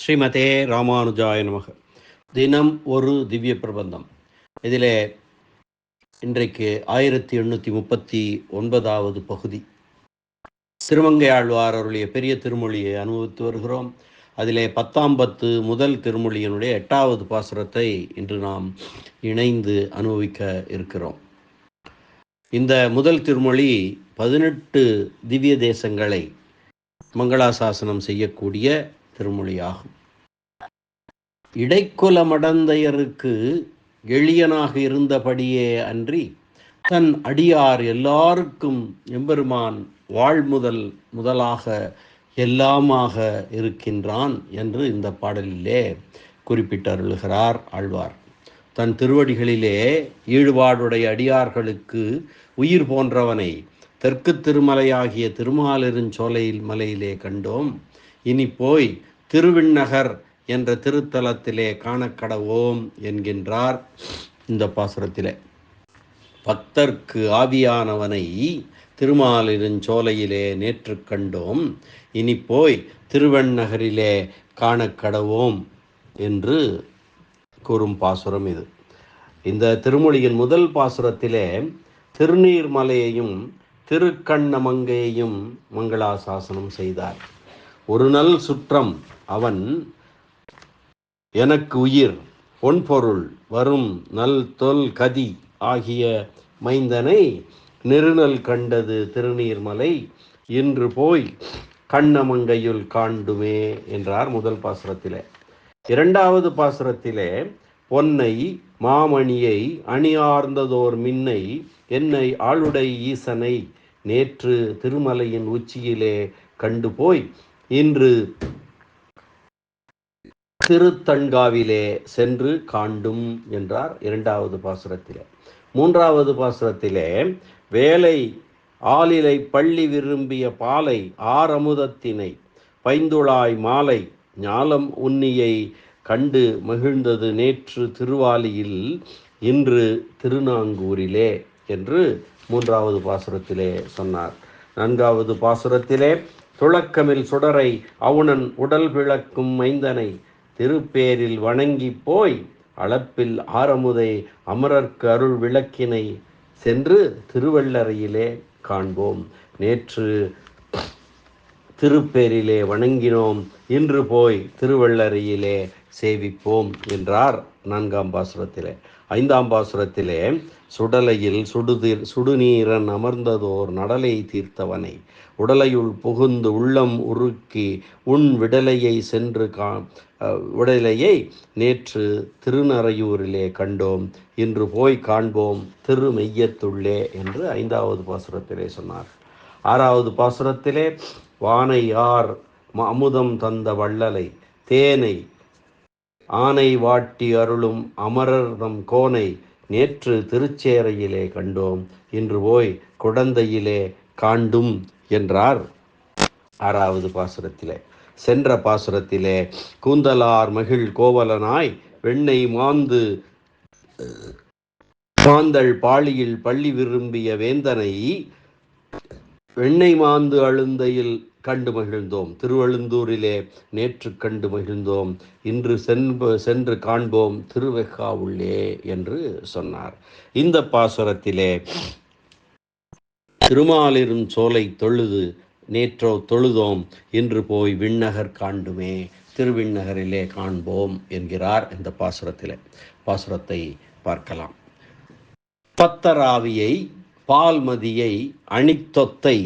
ஸ்ரீமதே ராமானுஜாய நமக. தினம் ஒரு திவ்ய பிரபந்தம். இதிலே இன்றைக்கு ஆயிரத்தி எண்ணூற்றி முப்பத்தி ஒன்பதாவது பகுதி. திருமங்கை ஆழ்வார் அவருடைய பெரிய திருமொழியை அனுபவித்து வருகிறோம். அதிலே பத்தாம் பத்து முதல் திருமொழியினுடைய எட்டாவது பாசுரத்தை இன்று நாம் இணைந்து அனுபவிக்க இருக்கிறோம். இந்த முதல் திருமொழி பதினெட்டு திவ்ய தேசங்களை மங்களாசாசனம் செய்யக்கூடிய திருமொழியாகும். இடைக்குல மடந்தையருக்கு எளியனாக இருந்தபடியே அன்றி தன் அடியார் எல்லாருக்கும் எம்பெருமான் வாழ்முதல் முதலாக எல்லாமாக இருக்கின்றான் என்று இந்த பாடலிலே குறிப்பிட்டருள்கிறார் ஆழ்வார். தன் திருவடிகளிலே ஈடுபாடுடைய அடியார்களுக்கு உயிர் போன்றவனை தெற்கு திருமலையாகிய திருமாலிருஞ்சோலையில் மலையிலே கண்டோம். இனி போய் திருவிண்ணகர் என்ற திருத்தலத்திலே காணக்கடவோம் என்கின்றார் இந்த பாசுரத்திலே. பக்தர்க்கு ஆவியானவனை திருமாலிருஞ்சோலையிலே நேற்று கண்டோம். இனி போய் திருவண்ணகரிலே காணக்கடவோம் என்று கூறும் பாசுரம் இது. இந்த திருமொழியின் முதல் பாசுரத்திலே திருநீர்மலையையும் திருக்கண்ணமங்கையையும் மங்களாசாசனம் செய்தார். ஒரு நல் சுற்றம் அவன் எனக்கு உயிர் பொன்பொருள் வரும் நல் தொல் கதி ஆகிய மைந்தனை நெருநல் கண்டது திருநீர்மலை இன்று போய் கண்ணமங்கையுள் காண்டுமே என்றார் முதல் பாசுரத்திலே. இரண்டாவது பாசுரத்திலே பொன்னை மாமணியை அணியார்ந்ததோர் மின்னை என்னை ஆளுடை ஈசனை நேற்று திருமலையின் உச்சியிலே கண்டு போய் இன்று திருத்தன்காவிலே சென்று காண்டும் என்றார் இரண்டாவது பாசுரத்திலே. மூன்றாவது பாசுரத்திலே வேலை ஆளிலை பள்ளி விரும்பிய பாலை ஆரமுதத்தினை பைந்துளாய் மாலை ஞாலம் உன்னியை கண்டு மகிழ்ந்தது நேற்று திருவாலியில் இன்று திருநாங்கூரிலே என்று மூன்றாவது பாசுரத்திலே சொன்னார். நான்காவது பாசுரத்திலே துளக்கமில் சுடரை அவுணன் உடல் பிளக்கும் மைந்தனை திருப்பேரில் வணங்கி போய் அளப்பில் ஆரமுதை அமரர்க்கு அருள் விளக்கினை சென்று திருவள்ளறையிலே காண்போம். நேற்று திருப்பேரிலே வணங்கினோம். இன்று போய் திருவள்ளறையிலே சேவிப்போம் என்றார் நான்காம் பாசுரத்திலே. ஐந்தாம் பாசுரத்திலே சுடலையில் சுடுதிர் சுடுநீரன் அமர்ந்ததோர் நடலை தீர்த்தவனை உடலையுள் புகுந்து உள்ளம் உருக்கி உன் விடலையை சென்று கா விடலையை நேற்று திருநறையூரிலே கண்டோம். இன்று போய் காண்போம் திருமெய்யத்துள்ளே என்று ஐந்தாவது பாசுரத்திலே சொன்னார். ஆறாவது பாசுரத்திலே வானை யார் அமுதம் தந்த வள்ளலை தேனை ஆனை வாட்டி அருளும் அமரர்தம் கோனை நேற்று திருச்சேரையிலே கண்டோம். இன்று போய் குடந்தையிலே காண்டும் என்றார். ஆறாவது பாசுரத்திலே. சென்ற பாசுரத்திலே கூந்தலார் மகிழ் கோவலனாய் வெண்ணை மாந்து மாந்தள் பாளியில் பள்ளி விரும்பிய வேந்தனை வெண்ணெய் மாந்து அழுந்தையில் கண்டு மகிழ்ந்தோம். திருவழுந்தூரிலே நேற்று கண்டு மகிழ்ந்தோம். இன்று சென்பு சென்று காண்போம் திருவெக்காவுள்ளே என்று சொன்னார். இந்த பாசுரத்திலே திருமாலிரும் சோலை தொழுது நேற்றோ தொழுதோம் இன்று போய் விண்ணகர் காண்டுமே திருவிண்ணகரிலே காண்போம் என்கிறார் இந்த பாசுரத்திலே. பாசுரத்தை பார்க்கலாம். பத்தராவியை பால்மதியை அணித்தொத்தை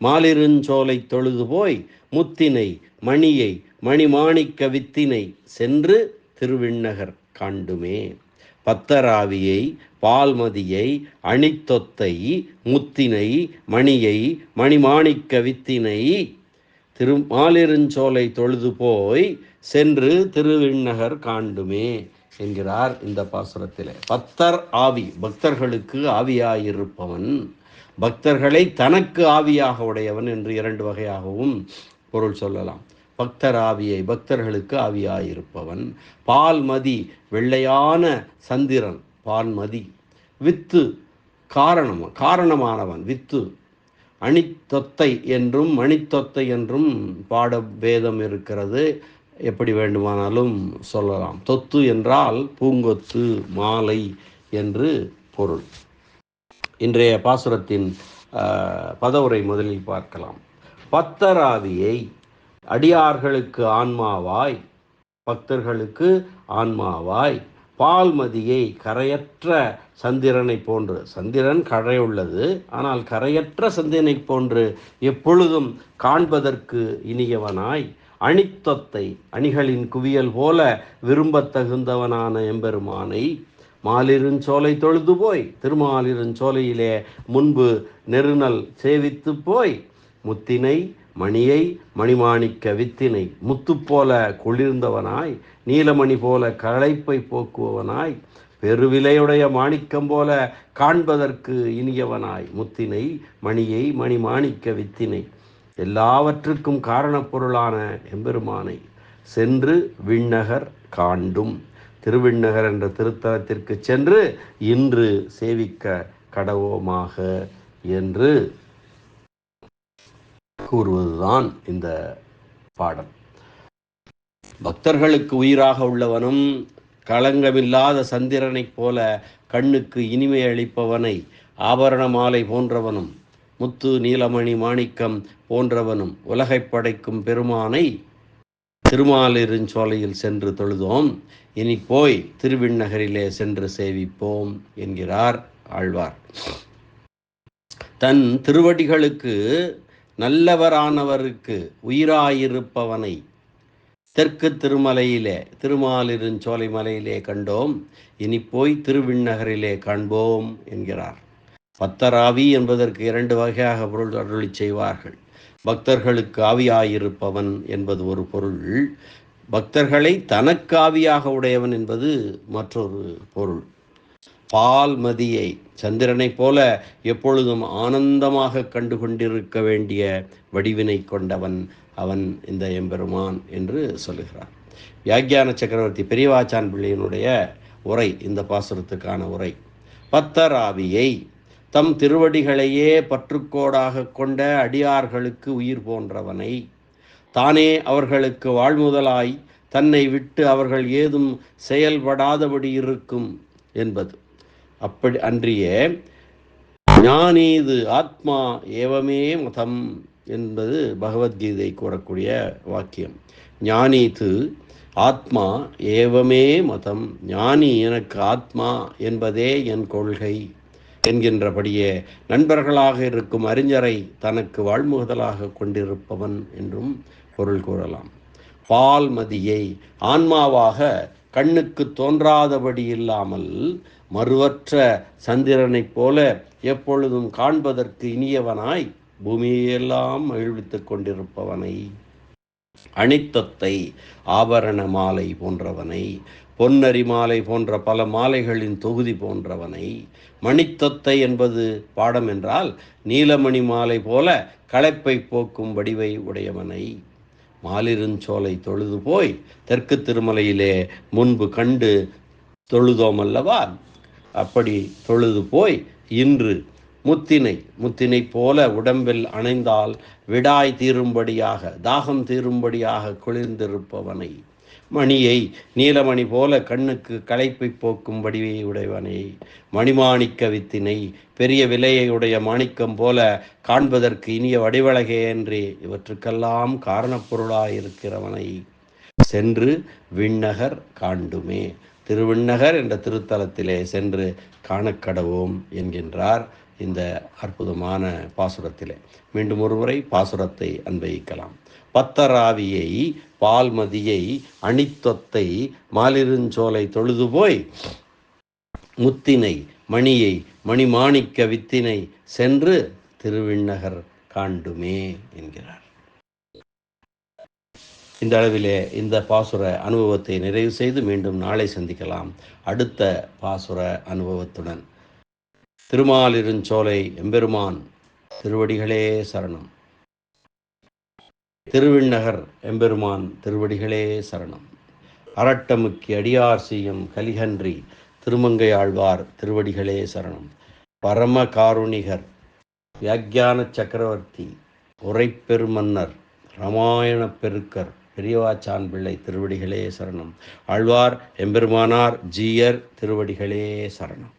மாலிருஞ்சோலை தொழுது போய் முத்தினை மணியை மணிமாணிக்க வித்தினை சென்று திருவிண்ணகர் காண்டுமே. பத்தராவியை பால்மதியை அணித்தொத்தை முத்தினை மணியை மணிமாணிக்க வித்தினை திரு மாலிருஞ்சோலை தொழுது போய் சென்று திருவிண்ணகர் காண்டுமே என்கிறார் இந்த பாசுரத்திலே. பக்தர் ஆவி பக்தர்களுக்கு ஆவியாயிருப்பவன். பக்தர்களை தனக்கு ஆவியாக உடையவன் என்று இரண்டு வகையாகவும் பொருள் சொல்லலாம். பக்தர் ஆவியை பக்தர்களுக்கு ஆவியாயிருப்பவன். பால்மதி வெள்ளையான சந்திரன் பால்மதி வித்து காரணம் காரணமானவன் வித்து. அணித்தொத்தை என்றும் மணித்தொத்தை என்றும் பாட வேதம் இருக்கிறது. எப்படி வேண்டுமானாலும் சொல்லலாம். தொத்து என்றால் பூங்கொத்து மாலை என்று பொருள். இன்றைய பாசுரத்தின் பதவுரை முதலில் பார்க்கலாம். பத்தராதியை அடியார்களுக்கு ஆன்மாவாய் பக்தர்களுக்கு ஆன்மாவாய் பால்மதியை கரையற்ற சந்திரனை போன்று சந்திரன் கரையுள்ளது ஆனால் கரையற்ற சந்திரனை போன்று எப்பொழுதும் காண்பதற்கு இனியவனாய் அணித்தொத்தை அணிகளின் குவியல் போல விரும்பத்தகுந்தவனான எம்பெருமானை மாலிருஞ்சோலை தொழுது போய் திருமாலிருஞ்சோலையிலே முன்பு நெருநல் சேவித்து போய் முத்தினை மணியை மணிமாணிக்க வித்தினை முத்து போல குளிர்ந்தவனாய் நீலமணி போல களைப்பை போக்குவனாய் பெருவிலையுடைய மாணிக்கம் போல காண்பதற்கு இனியவனாய் முத்தினை மணியை மணிமாணிக்க வித்தினை. எல்லாவற்றுக்கும் காரணப்பொருளான எம்பெருமானை சென்று விண்ணகர் காண்டும். திருவிண்ணகர் என்ற திருத்தலத்திற்கு சென்று இன்று சேவிக்க கடவோமாக என்று கூறுவதுதான் இந்த பாடம் பக்தர்களுக்கு உயிராக உள்ளவனும் களங்கமில்லாத சந்திரனைப் போல கண்ணுக்கு இனிமை அளிப்பவனை ஆபரண மாலை போன்றவனும் முத்து நீலமணி மாணிக்கம் போன்றவனும் உலகை படைக்கும் பெருமானை திருமாலிருஞ்சோலையில் சென்று தொழுதோம். இனி போய் திருவிண்ணகரிலே சென்று சேவிப்போம் என்கிறார் ஆழ்வார். தன் திருவடிகளுக்கு நல்லவரானவருக்கு உயிராயிருப்பவனை தெற்கு திருமலையிலே திருமாலிருஞ்சோலை மலையிலே கண்டோம். இனி போய் திருவிண்ணகரிலே காண்போம் என்கிறார். பத்தராவி என்பதற்கு இரண்டு வகையாக பொருள் அருளி செய்வார்கள். பக்தர்களுக்கு ஆவியாயிருப்பவன் என்பது ஒரு பொருள். பக்தர்களை தனக்காவியாக உடையவன் என்பது மற்றொரு பொருள். பால் மதியை சந்திரனைப் போல எப்பொழுதும் ஆனந்தமாக கண்டு கொண்டிருக்க வேண்டிய வடிவினை கொண்டவன் அவன் இந்த எம்பெருமான் என்று சொல்லுகிறார். வியாக்கியான சக்கரவர்த்தி பெரியவாச்சான் பிள்ளையினுடைய உரை இந்த பாசுரத்துக்கான உரை. பத்தராவியை தம் திருவடிகளையே பற்றுக்கோடாக கொண்ட அடியார்களுக்கு உயிர் போன்றவனை. தானே அவர்களுக்கு வாழ்முதலாய் தன்னை விட்டு அவர்கள் ஏதும் செயல்படாதபடி இருக்கும் என்பது. அப்படி அன்றியே ஞானீது ஆத்மா ஏவமே மதம் என்பது பகவத்கீதை கூறக்கூடிய வாக்கியம். ஞானீது ஆத்மா ஏவமே மதம். ஞானி எனக்கு ஆத்மா என்பதே என் கொள்கை. என்கின்றபடியே நண்பர்களாக இருக்கும் அறிஞரை தனக்கு வாழ்முகதலாக கொண்டிருப்பவன் என்றும் பொருள் கூறலாம். பால்மதியை ஆன்மாவாக கண்ணுக்கு தோன்றாதபடி இல்லாமல் மறுவற்ற சந்திரனைப் போல எப்பொழுதும் காண்பதற்கு இனியவனாய் பூமியெல்லாம் மகிழ்வித்துக் கொண்டிருப்பவனை. அணித்தத்தை ஆபரண மாலை போன்றவனை பொன்னரி மாலை போன்ற பல மாலைகளின் தொகுதி போன்றவனை மணித்தொத்தை என்பது பாடம் என்றால் நீலமணி மாலை போல களைப்பை போக்கும் வடிவை உடையவனை. மாலிருஞ்சோலை தொழுது போய் தெற்கு திருமலையிலே முன்பு கண்டு தொழுதோமல்லவா? அப்படி தொழுது போய் இன்று முத்தினை முத்தினை போல உடம்பில் அணைந்தால் விடாய் தீரும்படியாக தாகம் தீரும்படியாக குளிர்ந்திருப்பவனை. மணியை நீலமணி போல கண்ணுக்கு களைப்பை போக்கும் வடிவை உடையவனை. மணிமாணிக்க வித்தினை பெரிய விலையை உடைய மாணிக்கம் போல காண்பதற்கு இனிய வடிவழகே என்று இவற்றுக்கெல்லாம் காரணப்பொருளாயிருக்கிறவனை. சென்று விண்ணகர் காண்டுமே. திருவிண்ணகர் என்ற திருத்தலத்திலே சென்று காணக்கடவோம் என்கின்றார் இந்த அற்புதமான பாசுரத்திலே. மீண்டும் ஒருமுறை பாசுரத்தை அன்பயிக்கலாம் பத்தராவியை பால்மதியை அணித்தொத்தை மாலிருஞ்சோலை தொழுது போய் முத்தினை மணியை மணிமாணிக்க வித்தினை சென்று திருவிண்ணகர் காண்டுமே என்கிறார். இந்த அளவிலே இந்த பாசுர அனுபவத்தை நிறைவு செய்து மீண்டும் நாளை சந்திக்கலாம். அடுத்த பாசுர அனுபவத்துடன். திருமாலிருஞ்சோலை எம்பெருமான் திருவடிகளே சரணம். திருவிண்ணகர் எம்பெருமான் திருவடிகளே சரணம். அரட்டமுக்கி அடியார் செய்யும் கலிகன்றி திருமங்கை ஆழ்வார் திருவடிகளே சரணம். பரம காருணிகர் வியாக்கியான சக்கரவர்த்தி உரைப்பெருமன்னர் ராமாயண பெருக்கர் பெரியவாச்சான் பிள்ளை திருவடிகளே சரணம். ஆழ்வார் எம்பெருமானார் ஜீயர் திருவடிகளே சரணம்.